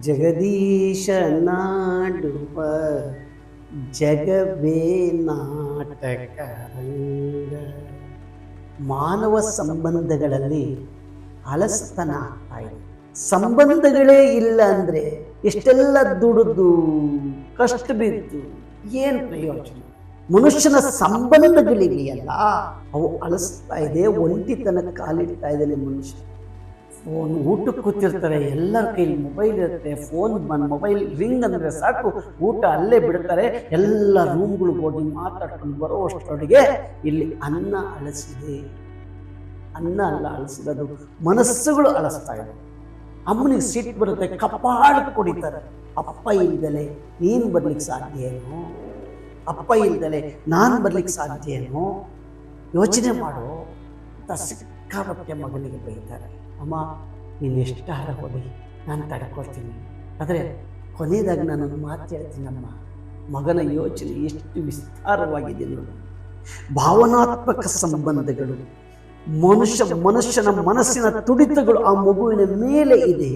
ಜಗದೀಶ ನಾಡುವ ಜಗವೇ ನಾಟಕ ಮಾನವ ಸಂಬಂಧಗಳಲ್ಲಿ ಅಲಸ್ತನ ಆಗ್ತಾ ಸಂಬಂಧಗಳೇ ಇಲ್ಲ ಅಂದ್ರೆ ಎಷ್ಟೆಲ್ಲ ದುಡಿದು, ಕಷ್ಟ ಬಿದ್ದು, ಏನು ಪ್ರಯೋಜನ? ಮನುಷ್ಯನ ಸಂಬಂಧಗಳಿವೆಯಲ್ಲ, ಅವು ಅಳಿಸ್ತಾ ಇದೆ, ಒಂಟಿತನ ಕಾಲಿಡ್ತಾ ಇದ್ದಾನೆ ಮನುಷ್ಯ. ಫೋನ್ ಊಟಕ್ಕೆ ಕೂತಿರ್ತಾರೆ. ಎಲ್ಲರ ಕೈಲಿ ಮೊಬೈಲ್ ಇರುತ್ತೆ. ಫೋನ್ ಬಂದು ಮೊಬೈಲ್ ರಿಂಗ್ ಅಂದರೆ ಸಾಕು. ಊಟ ಅಲ್ಲೇ ಬಿಡ್ತಾರೆ. ಎಲ್ಲ ರೂಮ್ಗಳಿಗೆ ಹೋಗಿ ಮಾತಾಡ್ಕೊಂಡು ಬರೋ ಅಷ್ಟರೊಳಗೆ ಇಲ್ಲಿ ಅನ್ನ ಅಳಸಿದೆ. ಅನ್ನ ಅಲ್ಲ ಅಳಿಸಿರೋದು ಮನಸ್ಸುಗಳು ಅಳಿಸ್ತಾ ಇದೆ. ಅಮ್ಮನಿಗೆ ಸಿಟ್ಟು ಬರುತ್ತೆ. ಕಪಾಡಕ್ಕೆ ಕುಡಿತಾರೆ ಅಪ್ಪ ಇಲ್ದಲೆ ನೀನು ಬರ್ಲಿಕ್ಕೆ ಸಾಧ್ಯ ಅಪ್ಪ ಇಲ್ದಲೆ ನಾನು ಬರ್ಲಿಕ್ಕೆ ಸಾಧ್ಯ ಏನು? ಯೋಚನೆ ಮಾಡು. ಅಂತ ಸಿಕ್ಕಾಪಟ್ಟೆ ಮಗನಿಗೆ ಬೈತಾರೆ. ಅಮ್ಮ, ನೀನು ಎಷ್ಟಾರ ಕೊಡಿ, ನಾನು ತಡ್ಕೊಳ್ತೀನಿ. ಆದರೆ ಕೊನೆಯದಾಗಿ ನಾನೊಂದು ಮಾತು ಹೇಳ್ತೀನಮ್ಮ ಮಗನ ಯೋಚನೆ ಎಷ್ಟು ವಿಸ್ತಾರವಾಗಿದೆ ನೋಡಿ. ಭಾವನಾತ್ಮಕ ಸಂಬಂಧಗಳು, ಮನುಷ್ಯ ಮನುಷ್ಯನ ಮನಸ್ಸಿನ ತುಡಿತಗಳು ಆ ಮಗುವಿನ ಮೇಲೆ ಇದೆ.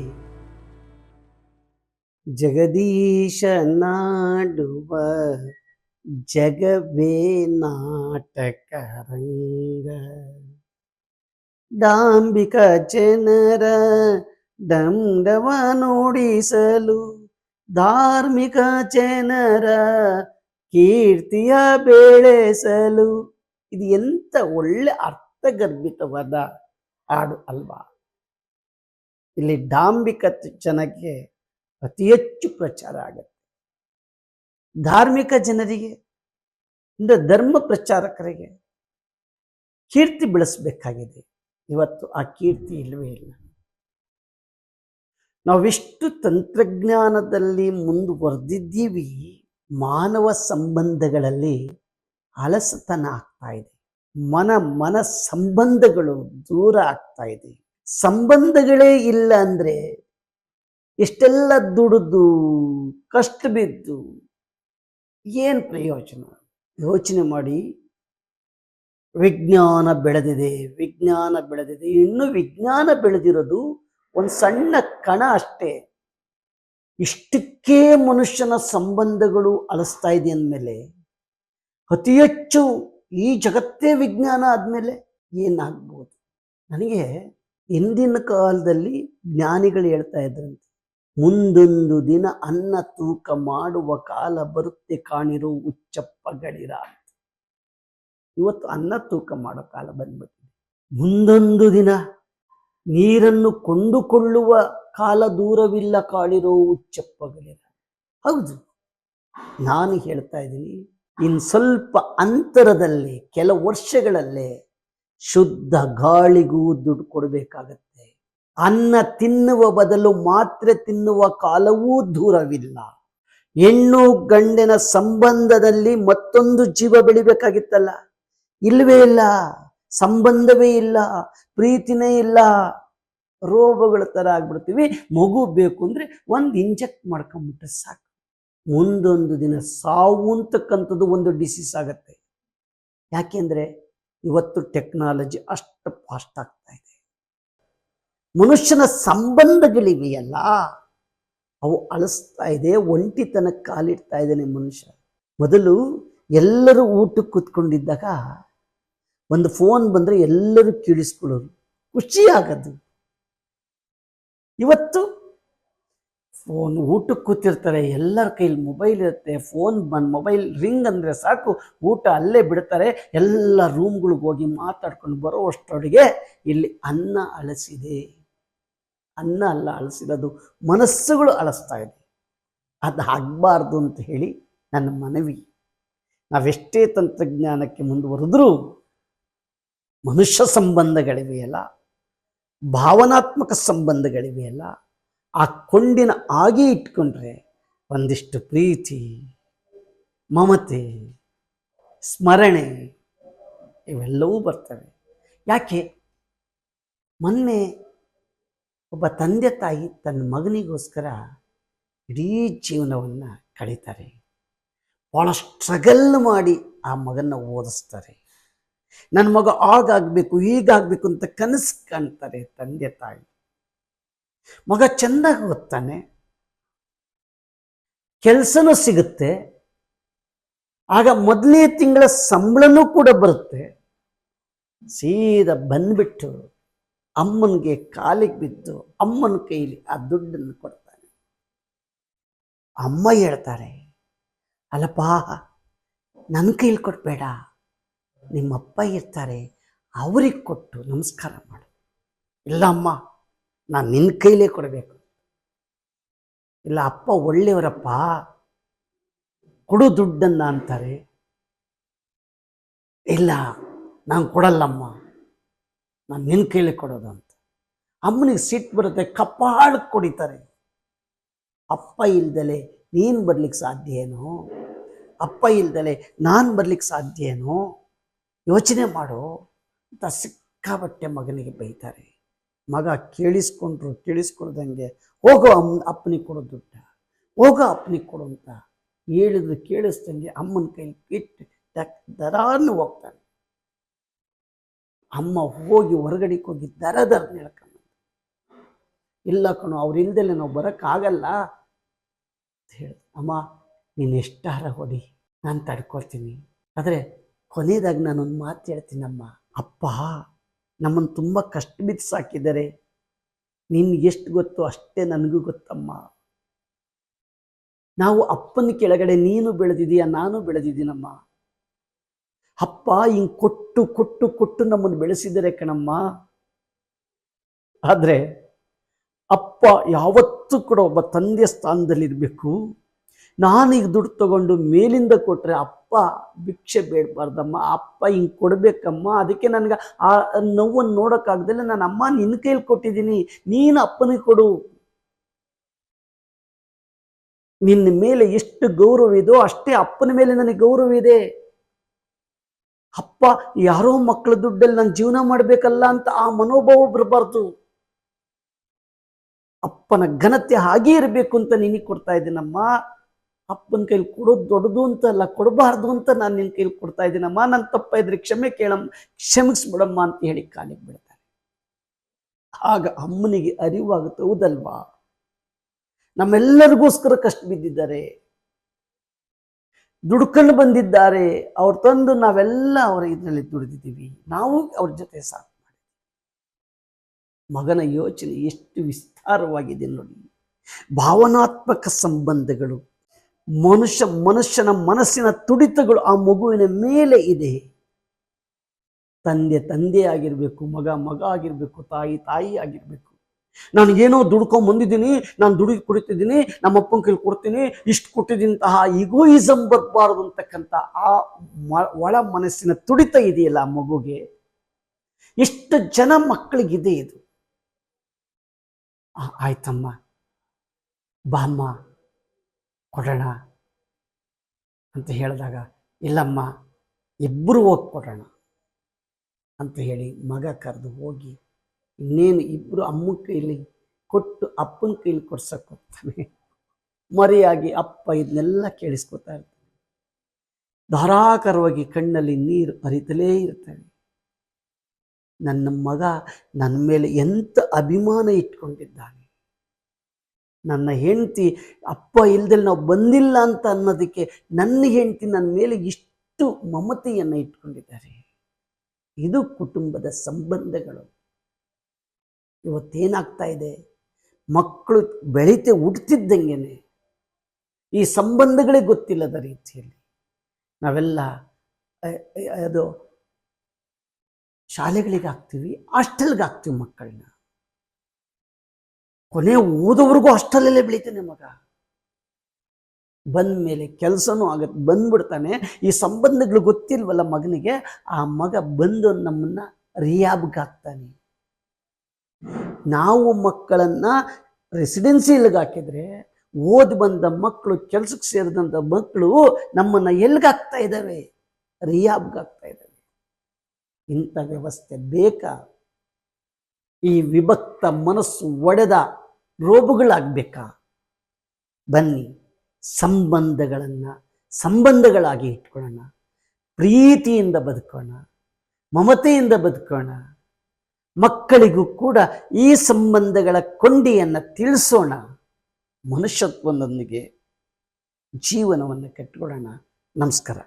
ಜಗದೀಶ ನಾಡುವ ಜಗವೇ ನಾಟಕ ರಂಗ ಡಾಂಬಿಕ ಜನರ ದಂಡವ ನೋಡಿಸಲು ಧಾರ್ಮಿಕ ಜನರ ಕೀರ್ತಿಯ ಬೆಳೆಸಲು. ಇದು ಎಂತ ಒಳ್ಳೆ ಅರ್ಥಗರ್ಭಿತವಾದ ಹಾಡು ಅಲ್ವಾ? ಇಲ್ಲಿ ಡಾಂಬಿಕ ಜನಕ್ಕೆ ಅತಿ ಹೆಚ್ಚು ಪ್ರಚಾರ ಆಗುತ್ತೆ. ಧಾರ್ಮಿಕ ಜನರಿಗೆ ಧರ್ಮ ಪ್ರಚಾರಕರಿಗೆ ಕೀರ್ತಿ ಬೆಳೆಸಬೇಕಾಗಿದೆ. ಇವತ್ತು ಆ ಕೀರ್ತಿ ಇಲ್ಲವೇ ಇಲ್ಲ. ನಾವೆಷ್ಟು ತಂತ್ರಜ್ಞಾನದಲ್ಲಿ ಮುಂದುವರೆದಿದ್ದೀವಿ, ಮಾನವ ಸಂಬಂಧಗಳಲ್ಲಿ ಅಲಸತನ ಆಗ್ತಾ ಇದೆ. ಮನ ಮನ ಸಂಬಂಧಗಳು ದೂರ ಆಗ್ತಾ ಇದೆ. ಸಂಬಂಧಗಳೇ ಇಲ್ಲ ಅಂದ್ರೆ ಎಷ್ಟೆಲ್ಲ ದುಡಿದು, ಕಷ್ಟ ಬಿದ್ದು, ಏನು ಪ್ರಯೋಜನ? ಯೋಚನೆ ಮಾಡಿ. ವಿಜ್ಞಾನ ಬೆಳೆದಿದೆ ವಿಜ್ಞಾನ ಬೆಳೆದಿದೆ. ಇನ್ನು ವಿಜ್ಞಾನ ಬೆಳೆದಿರೋದು ಒಂದು ಸಣ್ಣ ಕಣ ಅಷ್ಟೇ. ಇಷ್ಟಕ್ಕೇ ಮನುಷ್ಯನ ಸಂಬಂಧಗಳು ಅಲಸ್ತಾ ಇದೆ ಅಂದಮೇಲೆ, ಅತಿ ಹೆಚ್ಚು ಈ ಜಗತ್ತೇ ವಿಜ್ಞಾನ ಆದಮೇಲೆ ಏನಾಗ್ಬೋದು? ನನಗೆ ಹಿಂದಿನ ಕಾಲದಲ್ಲಿ ಜ್ಞಾನಿಗಳು ಹೇಳ್ತಾ ಇದ್ರಂತೆ, ಮುಂದೊಂದು ದಿನ ಅನ್ನ ತೂಕ ಮಾಡುವ ಕಾಲ ಬರುತ್ತೆ ಕಾಣಿರೋ ಉಚ್ಚಪ್ಪಗಳಿರ ಇವತ್ತು ಅನ್ನ ತೂಕ ಮಾಡೋ ಕಾಲ ಬಂದ್ಬಿಟ್ಟಿದೆ. ಮುಂದೊಂದು ದಿನ ನೀರನ್ನು ಕೊಂಡುಕೊಳ್ಳುವ ಕಾಲ ದೂರವಿಲ್ಲ ಕಾಳಿರೋ ಉಚ್ಚಪ್ಪಗಳಿರ ಹೌದು. ನಾನು ಹೇಳ್ತಾ ಇದ್ದೀನಿ ಇನ್ನು ಸ್ವಲ್ಪ ಅಂತರದಲ್ಲಿ, ಕೆಲ ವರ್ಷಗಳಲ್ಲೇ ಶುದ್ಧ ಗಾಳಿಗೂ ದುಡ್ಡು ಕೊಡಬೇಕಾಗತ್ತೆ. ಅನ್ನ ತಿನ್ನುವ ಬದಲು ಮಾತ್ರೆ ತಿನ್ನುವ ಕಾಲವೂ ದೂರವಿಲ್ಲ. ಹೆಣ್ಣು ಗಂಡಿನ ಸಂಬಂಧದಲ್ಲಿ ಮತ್ತೊಂದು ಜೀವ ಬೆಳಿಬೇಕಾಗಿತ್ತಲ್ಲ. ಇಲ್ಲವೇ ಇಲ್ಲ, ಸಂಬಂಧವೇ ಇಲ್ಲ, ಪ್ರೀತಿನೇ ಇಲ್ಲ. ರೋಗಗಳ ಥರ ಆಗ್ಬಿಡ್ತೀವಿ. ಮಗು ಬೇಕು ಅಂದರೆ ಒಂದು ಇಂಜೆಕ್ಟ್ ಮಾಡ್ಕೊಂಬಿಟ್ರೆ ಸಾಕು. ಮುಂದೊಂದು ದಿನ ಸಾವು ಅಂತಕ್ಕಂಥದ್ದು ಒಂದು ಡಿಸೀಸ್ ಆಗತ್ತೆ. ಯಾಕೆಂದರೆ ಇವತ್ತು ಟೆಕ್ನಾಲಜಿ ಅಷ್ಟು ಫಾಸ್ಟ್ ಆಗ್ತಾ ಇದೆ. ಮನುಷ್ಯನ ಸಂಬಂಧಗಳಿವೆಯಲ್ಲ, ಅವು ಅಳಿಸ್ತಾ ಇದೆ, ಒಂಟಿತನ ಕಾಲಿಡ್ತಾ ಇದ್ದಾನೆ ಮನುಷ್ಯ. ಮೊದಲು ಎಲ್ಲರೂ ಊಟಕ್ಕೆ ಕೂತ್ಕೊಂಡಿದ್ದಾಗ ಒಂದು ಫೋನ್ ಬಂದರೆ ಎಲ್ಲರೂ ಕೇಳಿಸ್ಕೊಳ್ಳೋರು. ಖುಷಿ ಆಗೋದು. ಇವತ್ತು ಫೋನ್ ಊಟಕ್ಕೆ ಕೂತಿರ್ತಾರೆ, ಎಲ್ಲರ ಕೈಲಿ ಮೊಬೈಲ್ ಇರುತ್ತೆ, ಫೋನ್ ಬಂದು ಮೊಬೈಲ್ ರಿಂಗ್ ಅಂದರೆ ಸಾಕು, ಊಟ ಅಲ್ಲೇ ಬಿಡ್ತಾರೆ, ಎಲ್ಲ ರೂಮ್ಗಳಿಗೆ ಹೋಗಿ ಮಾತಾಡ್ಕೊಂಡು ಬರೋವಷ್ಟೊಡೆಗೆ ಇಲ್ಲಿ ಅನ್ನ ಅಳಸಿದೆ. ಅನ್ನ ಅಲ್ಲ ಅಳಿಸಿರೋದು ಮನಸ್ಸುಗಳು ಅಳಿಸ್ತಾ ಇದೆ. ಅದು ಆಗಬಾರ್ದು ಅಂತ ಹೇಳಿ ನನ್ನ ಮನವಿ. ನಾವೆಷ್ಟೇ ತಂತ್ರಜ್ಞಾನಕ್ಕೆ ಮುಂದುವರೆದ್ರೂ ಮನುಷ್ಯ ಸಂಬಂಧಗಳಿವೆಯಲ್ಲ, ಭಾವನಾತ್ಮಕ ಸಂಬಂಧಗಳಿವೆಯಲ್ಲ, ಆ ಕೊಂಡಿನ ಆಗಿ ಇಟ್ಕೊಂಡ್ರೆ ಒಂದಿಷ್ಟು ಪ್ರೀತಿ, ಮಮತೆ, ಸ್ಮರಣೆ ಇವೆಲ್ಲವೂ ಬರ್ತವೆ. ಯಾಕೆ? ಮೊನ್ನೆ ಒಬ್ಬ ತಂದೆ ತಾಯಿ ತನ್ನ ಮಗನಿಗೋಸ್ಕರ ಇಡೀ ಜೀವನವನ್ನು ಕಳೀತಾರೆ. ಭಾಳ ಸ್ಟ್ರಗಲ್ ಮಾಡಿ ಆ ಮಗನ್ನ ಓದಿಸ್ತಾರೆ. ನನ್ನ ಮಗ ಆಗಾಗಬೇಕು ಹೀಗಾಗಬೇಕು ಅಂತ ಕನಸು ಕಾಣ್ತಾರೆ ತಂದೆ ತಾಯಿ. ಮಗ ಚೆಂದಾಗಿ ಓದ್ತಾನೆ. ಕೆಲಸನೂ ಸಿಗುತ್ತೆ. ಆಗ ಮೊದಲನೇ ತಿಂಗಳ ಸಂಬಳನೂ ಕೂಡ ಬರುತ್ತೆ. ಸೀದಾ ಬಂದ್ಬಿಟ್ಟು ಅಮ್ಮನಿಗೆ ಕಾಲಿಗೆ ಬಿದ್ದು ಅಮ್ಮನ ಕೈಲಿ ಆ ದುಡ್ಡನ್ನು ಕೊಡ್ತಾನೆ. ಅಮ್ಮ ಹೇಳ್ತಾರೆ, ಅಲ್ಲಪ್ಪ ನನ್ನ ಕೈಲಿ ಕೊಡಬೇಡ ನಿಮ್ಮಪ್ಪ ಇರ್ತಾರೆ, ಅವ್ರಿಗೆ ಕೊಟ್ಟು ನಮಸ್ಕಾರ ಮಾಡು. ಇಲ್ಲ ಅಮ್ಮ ನಾನು ನಿನ್ನ ಕೈಲೇ ಕೊಡಬೇಕು. ಇಲ್ಲ, ಅಪ್ಪ ಒಳ್ಳೆಯವರಪ್ಪ, ಕೊಡು ದುಡ್ಡನ್ನ ಅಂತಾರೆ. ಇಲ್ಲ, ನಾನು ಕೊಡಲ್ಲಮ್ಮ, ನಾನು ನಿನ್ನ ಕೈಲಿ ಕೊಡೋದು ಅಂತ. ಅಮ್ಮನಿಗೆ ಸಿಟ್ಟು ಬರುತ್ತೆ ಕಪ್ಪಾಳು ಕೊಡಿತಾರೆ. ಅಪ್ಪ ಇಲ್ದಲೆ ನೀನು ಬರ್ಲಿಕ್ಕೆ ಸಾಧ್ಯ ಏನೋ? ಅಪ್ಪ ಇಲ್ದಲೆ ನಾನು ಬರ್ಲಿಕ್ಕೆ ಸಾಧ್ಯ ಏನೋ? ಯೋಚನೆ ಮಾಡು ಅಂತ ಸಿಕ್ಕಾಬಟ್ಟೆ ಮಗನಿಗೆ ಬೈತಾರೆ. ಮಗ ಕೇಳಿಸ್ಕೊಂಡ್ರು, ಕೇಳಿಸ್ಕೊಳ್ದಂಗೆ, ಹೋಗೋ ಅಮ್ಮ ಅಪ್ಪನಿಗೆ ಕೊಡೋ ದುಡ್ಡ, ಹೋಗೋ ಅಪ್ಪನಿಗೆ ಕೊಡು ಅಂತ ಹೇಳಿದ್ರು, ಕೇಳಿಸ್ದಂಗೆ ಅಮ್ಮನ ಕೈ ಇಟ್ಟು ಟಕ್ ದರಾನು ಹೋಗ್ತಾನೆ. ಅಮ್ಮ ಹೋಗಿ ಹೊರಗಡೆಗೆ ಹೋಗಿ ದರ ದರ ಹೇಳ್ಕೊಂಡು ಇಲ್ಲ ಕಣೋ, ಅವ್ರ ಇಲ್ದಲೆ ನಾವು ಬರೋಕ್ಕಾಗಲ್ಲ ಅಂತ ಹೇಳಿದ್ರು. ಅಮ್ಮ, ನೀನು ಎಷ್ಟಾರ ಹೊಡಿ, ನಾನು ತಡ್ಕೊಳ್ತೀನಿ. ಆದರೆ ಕೊನೆಯದಾಗಿ ನಾನೊಂದು ಮಾತು ಹೇಳ್ತೀನಮ್ಮ ಅಪ್ಪ ನಮ್ಮನ್ನು ತುಂಬ ಕಷ್ಟ ಬಿದ್ದು ಸಾಕಿದ್ದಾರೆ. ನಿನ್ಗೆ ಎಷ್ಟು ಗೊತ್ತೋ ಅಷ್ಟೇ ನನಗೂ ಗೊತ್ತಮ್ಮ. ನಾವು ಅಪ್ಪನ ಕೆಳಗಡೆ ನೀನು ಬೆಳೆದಿದೀಯ ನಾನು ಬೆಳೆದಿದ್ದೀನಮ್ಮ. ಅಪ್ಪ ಹಿಂಗೆ ಕೊಟ್ಟು ಕೊಟ್ಟು ಕೊಟ್ಟು ನಮ್ಮನ್ನು ಬೆಳೆಸಿದರೆ ಕಣಮ್ಮ. ಆದರೆ ಅಪ್ಪ ಯಾವತ್ತೂ ಕೂಡ ಒಬ್ಬ ತಂದೆ ಸ್ಥಾನದಲ್ಲಿರಬೇಕು. ನಾನೀಗ ದುಡ್ಡು ತಗೊಂಡು ಮೇಲಿಂದ ಕೊಟ್ರೆ ಅಪ್ಪ ಭಿಕ್ಷೆ ಬೇಡಬಾರ್ದಮ್ಮ, ಅಪ್ಪ ಹಿಂಗೆ ಕೊಡ್ಬೇಕಮ್ಮ, ಅದಕ್ಕೆ ನನಗೆ ಆ ನೋವನ್ನು ನೋಡೋಕ್ಕಾಗ್ದಲ್ಲ. ನಾನು ಅಮ್ಮ ನಿನ್ನ ಕೈಲಿ ಕೊಟ್ಟಿದ್ದೀನಿ, ನೀನು ಅಪ್ಪನಿಗೆ ಕೊಡು. ನಿನ್ನ ಮೇಲೆ ಎಷ್ಟು ಗೌರವ ಇದೋ ಅಷ್ಟೇ ಅಪ್ಪನ ಮೇಲೆ ನನಗೆ ಗೌರವ ಇದೆ. ಅಪ್ಪ, ಯಾರೋ ಮಕ್ಕಳ ದುಡ್ಡಲ್ಲಿ ನಾನು ಜೀವನ ಮಾಡಬೇಕಲ್ಲ ಅಂತ ಆ ಮನೋಭಾವ ಬರಬಾರ್ದು. ಅಪ್ಪನ ಘನತೆ ಹಾಗೇ ಇರಬೇಕು ಅಂತ ನಿನಗೆ ಕೊಡ್ತಾ ಇದ್ದೀನಮ್ಮ. ಅಪ್ಪನ ಕೈಲಿ ಕೊಡೋದು ದೊಡ್ಡದು ಅಂತ ಅಲ್ಲ, ಕೊಡಬಾರ್ದು ಅಂತ ನಾನು ನಿನ್ನ ಕೈಲಿ ಕೊಡ್ತಾ ಇದ್ದೀನಮ್ಮ ನನ್ನ ತಪ್ಪ ಇದ್ರೆ ಕ್ಷಮೆ ಕೇಳಮ್ಮ ಕ್ಷಮಿಸ್ಬಿಡಮ್ಮ ಅಂತ ಹೇಳಿ ಕಾಲಿಗೆ ಬಿಡ್ತಾರೆ ಆಗ ಅಮ್ಮನಿಗೆ ಅರಿವಾಗುತ್ತೆ, ಹೌದಲ್ವಾ? ನಮ್ಮೆಲ್ಲರಿಗೋಸ್ಕರ ಕಷ್ಟ ಬಿದ್ದಿದ್ದಾರೆ. ದುಡ್ಕೊಂಡು ಬಂದಿದ್ದಾರೆ. ಅವ್ರು ತಂದು ನಾವೆಲ್ಲ ಅವರ ಇದರಲ್ಲಿ ದುಡಿದಿದ್ದೀವಿ. ನಾವು ಅವ್ರ ಜೊತೆ ಸಾಥ್ ಮಾಡಿ ಮಗನ ಯೋಚನೆ ಎಷ್ಟು ವಿಸ್ತಾರವಾಗಿದೆ ನೋಡಿ. ಭಾವನಾತ್ಮಕ ಸಂಬಂಧಗಳು. ಮನುಷ್ಯ ಮನುಷ್ಯನ ಮನಸ್ಸಿನ ತುಡಿತಗಳು ಆ ಮಗುವಿನ ಮೇಲೆ ಇದೆ. ತಂದೆ ತಂದೆ ಆಗಿರ್ಬೇಕು, ಮಗ ಮಗ ಆಗಿರ್ಬೇಕು, ತಾಯಿ ತಾಯಿ ಆಗಿರ್ಬೇಕು. ನಾನು ಏನೋ ದುಡ್ಕೊಂಡ್ ಬಂದಿದ್ದೀನಿ, ನಾನು ದುಡಿ ಕುಡಿತಿದ್ದೀನಿ ನಮ್ಮ ಅಪ್ಪನ ಕೈಲಿ ಕೊಡ್ತೀನಿ, ಇಷ್ಟು ಕೊಟ್ಟಿದ್ದಂತಹ ಇಗೋಯಿಸಮ್ ಬರಬಾರದು ಅಂತಕ್ಕಂಥ ಆ ಒಳ ಮನಸ್ಸಿನ ತುಡಿತ ಇದೆಯಲ್ಲ ಆ ಮಗುಗೆ. ಎಷ್ಟು ಜನ ಮಕ್ಕಳಿಗಿದೆ ಇದು. ಆಯ್ತಮ್ಮ. ಬಾಮ್ಮ. ಕೊಡೋಣ ಅಂತ ಹೇಳಿದಾಗ, ಇಲ್ಲಮ್ಮ ಇಬ್ಬರು ಹೋಗಿ ಕೊಡೋಣ ಅಂತ ಹೇಳಿ ಮಗ ಕರೆದು ಹೋಗಿ, ಇನ್ನೇನು ಇಬ್ಬರು ಅಮ್ಮನ ಕೈಲಿ ಕೊಟ್ಟು ಅಪ್ಪನ ಕೈಲಿ ಕೊಡ್ಸಕ್ಕೆ ಹೋಗ್ತಾನೆ. ಮರೆಯಾಗಿ ಅಪ್ಪ ಇದನ್ನೆಲ್ಲ ಕೇಳಿಸ್ಕೊತಾ ಇರ್ತಾನೆ. ಧಾರಾಕಾರವಾಗಿ ಕಣ್ಣಲ್ಲಿ ನೀರು ಹರಿತಲೇ ಇರ್ತಾನೆ ನನ್ನ ಮಗ ನನ್ನ ಮೇಲೆ ಎಂಥ ಅಭಿಮಾನ ಇಟ್ಕೊಂಡಿದ್ದಾನೆ? ನನ್ನ ಹೆಂಡತಿ ಅಪ್ಪ ಇಲ್ದಲ್ಲಿ ನಾವು ಬಂದಿಲ್ಲ ಅಂತ ಅನ್ನೋದಕ್ಕೆ ನನ್ನ ಹೆಂಡತಿ ನನ್ನ ಮೇಲೆ ಇಷ್ಟು ಮಮತೆಯನ್ನು ಇಟ್ಕೊಂಡಿದ್ದಾರೆ. ಇದು ಕುಟುಂಬದ ಸಂಬಂಧಗಳು. ಇವತ್ತೇನಾಗ್ತಾ ಇದೆ? ಮಕ್ಕಳು ಬೆಳೀತೆ ಹುಡ್ತಿದ್ದಂಗೆನೆ ಈ ಸಂಬಂಧಗಳೇ ಗೊತ್ತಿಲ್ಲದ ರೀತಿಯಲ್ಲಿ. ನಾವೆಲ್ಲ ಅದು ಶಾಲೆಗಳಿಗೆ ಹಾಕ್ತೀವಿ ಹಾಸ್ಟೆಲ್ಗೆ ಹಾಕ್ತೀವಿ ಮಕ್ಕಳನ್ನ. ಕೊನೆ ಓದೋವರೆಗೂ ಅಷ್ಟಲ್ಲೇ ಬೆಳಿತಾನೆ ಮಗ. ಬಂದ ಮೇಲೆ ಕೆಲಸನೂ ಆಗತ್ತೆ ಬಂದ್ಬಿಡ್ತಾನೆ. ಈ ಸಂಬಂಧಗಳು ಗೊತ್ತಿಲ್ವಲ್ಲ ಮಗನಿಗೆ, ಆ ಮಗ ಬಂದು ನಮ್ಮನ್ನ ರಿಯಾಬ್ಗೆ ಹಾಕ್ತಾನೆ. ನಾವು ಮಕ್ಕಳನ್ನ ರೆಸಿಡೆನ್ಸಿಯಲ್ಗೆ ಹಾಕಿದ್ರೆ, ಓದಿ ಬಂದ ಮಕ್ಕಳು ಕೆಲ್ಸಕ್ಕೆ ಸೇರಿದಂಥ ಮಕ್ಕಳು ನಮ್ಮನ್ನ ಎಲ್ಗಾಗ್ತಾ ಇದ್ದಾವೆ ರಿಯಾಬ್ಗಾಗ್ತಾ ಇದ್ದಾವೆ ಇಂಥ ವ್ಯವಸ್ಥೆ ಬೇಕಾ? ಈ ವಿಭಕ್ತ ಮನಸ್ಸು ಒಡೆದ ರೋಬುಗಳಾಗಬೇಕಾ ಬನ್ನಿ, ಸಂಬಂಧಗಳನ್ನು, ಸಂಬಂಧಗಳಾಗಿ ಇಟ್ಕೊಳ್ಳೋಣ. ಪ್ರೀತಿಯಿಂದ ಬದುಕೋಣ, ಮಮತೆಯಿಂದ ಬದುಕೋಣ. ಮಕ್ಕಳಿಗೂ ಕೂಡ ಈ ಸಂಬಂಧಗಳ ಕೊಂಡಿಯನ್ನು ತಿಳಿಸೋಣ. ಮನುಷ್ಯತ್ವದೊಂದಿಗೆ ಜೀವನವನ್ನು ಕಟ್ಟಿಕೊಳ್ಳೋಣ ನಮಸ್ಕಾರ.